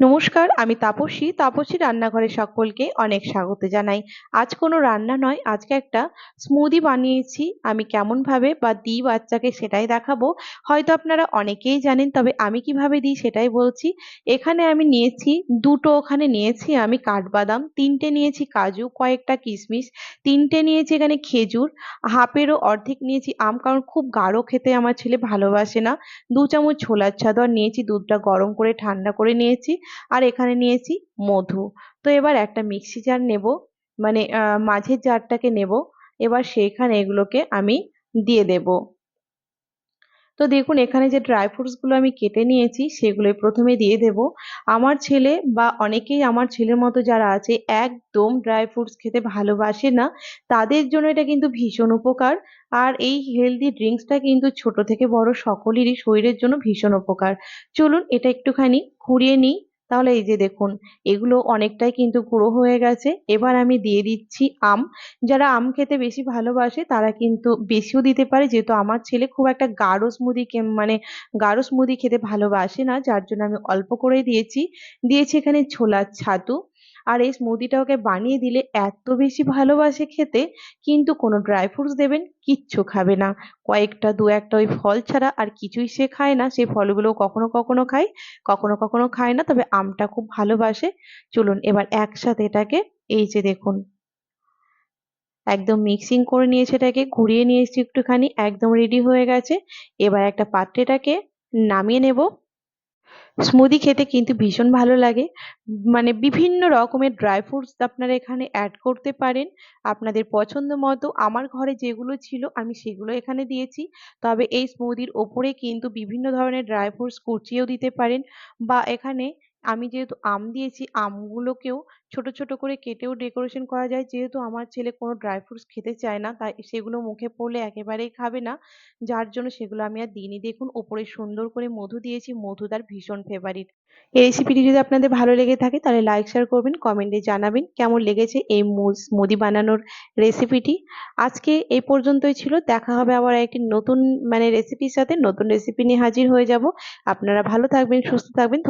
নমস্কার, আমি তাপসী। তাপসী রান্নাঘরে সকলকে অনেক স্বাগত জানাই। আজ কোনো রান্না নয়, আজকে একটা স্মুদি বানিয়েছি। আমি কেমন ভাবে বা দিই বাচ্চাকে সেটাই দেখাবো। হয়তো আপনারা অনেকেই জানেন, তবে আমি কীভাবে দিই সেটাই বলছি। এখানে আমি নিয়েছি, দুটো ওখানে নিয়েছি আমি কাঠবাদাম, তিনটে নিয়েছি কাজু, কয়েকটা কিশমিশ, তিনটে নিয়েছি এখানে খেজুর, হাফেরও অর্ধেক নিয়েছি আম, কারণ খুব গাঢ় খেতে আমার ছেলে ভালোবাসে না। দু চামচ ছোলার চাদর নিয়েছি, দুধটা গরম করে ঠান্ডা করে নিয়েছি। আর এখানে নিয়েছি মধু। তো এবার একটা মিক্সি জার নেব মানে মাঝের জারটাকে নেব। এবার সেইখানে এগুলোকে আমি দিয়ে দেব। তো দেখুন, এখানে যে ড্রাই ফ্রুটসগুলো আমি কেটে নিয়েছি সেগুলো প্রথমে দিয়ে দেব। আমার ছেলে বা অনেকেই আমার ছেলের মতো যারা আছে, একদম ড্রাই ফ্রুটস খেতে ভালোবাসে না, তাদের জন্য এটা কিন্তু ভীষণ উপকার। আর এই হেলদি ড্রিঙ্কসটা কিন্তু ছোট থেকে বড় সকলেরই শরীরের জন্য ভীষণ উপকার। চলুন, এটা একটুখানি ঘুরিয়ে নিই। তাহলে এই যে দেখুন, এগুলো অনেকটাই কিন্তু গুঁড়ো হয়ে গেছে। এবার আমি দিয়ে দিচ্ছি আম। যারা আম খেতে বেশি ভালোবাসে, তারা কিন্তু বেশিও দিতে পারে। যেহেতু আমার ছেলে খুব একটা গাঢ় স্মুদি মানে গাঢ় স্মুদি খেতে ভালোবাসে না, যার জন্য আমি অল্প করেই দিয়েছি। দিয়েছি এখানে ছোলার ছাতু। আর এই স্মুদিটা ওকে বানিয়ে দিলে এত বেশি ভালোবাসে খেতে, কিন্তু কোনো ড্রাই ফ্রুটস দেবেন, কিচ্ছু খাবে না। কয়েকটা, দু একটা ওই ফল ছাড়া আর কিছুই সে খায় না। সেই ফলগুলো কখনো কখনো খায়, কখনো কখনো খায় না, তবে আমটা খুব ভালোবাসে। চলুন এবার একসাথে এটাকে, এই যে দেখুন। একদম মিক্সিং করে নিয়েছে এটাকে, ঘুরিয়ে নিয়েছি একটুখানি, একদম রেডি হয়ে গেছে। এবার একটা পাত্রে এটাকে নামিয়ে নেব। স্মুদি খেতে কিন্তু ভীষণ ভালো লাগে। মানে বিভিন্ন রকমের ড্রাই ফ্রুটস আপনারা এখানে অ্যাড করতে পারেন। আপনাদের পছন্দ মতো। আমার ঘরে যেগুলো ছিল আমি সেগুলো এখানে দিয়েছি। তবে এই স্মুদির ওপরে কিন্তু বিভিন্ন ধরনের ড্রাই ফ্রুটস কুচিয়েও দিতে পারেন। বা এখানে আমি যেহেতু আম দিয়েছি, আমগুলোকেও ছোট ছোট করে কেটেও ডেকোরেশন করা যায়। যেহেতু আমার ছেলে কোনো ড্রাই ফ্রুটস খেতে চায় না, তাই সেগুলো মুখে পড়লে একেবারেই খাবে না। যার জন্য সেগুলো আমি আর দিইনি। দেখুন, ওপরে সুন্দর করে মধু দিয়েছি। মধু তার ভীষণ ফেভারিট এই রেসিপিটি যদি আপনাদের ভালো লেগে থাকে, তাহলে লাইক শেয়ার করবেন কমেন্টে জানাবেন কেমন লেগেছে এই মুদি বানানোর রেসিপিটি আজকে এই পর্যন্তই ছিল। দেখা হবে আবার একটি নতুন মানে রেসিপির সাথে নতুন রেসিপি নিয়ে হাজির হয়ে যাব। আপনারা ভালো থাকবেন, সুস্থ থাকবেন।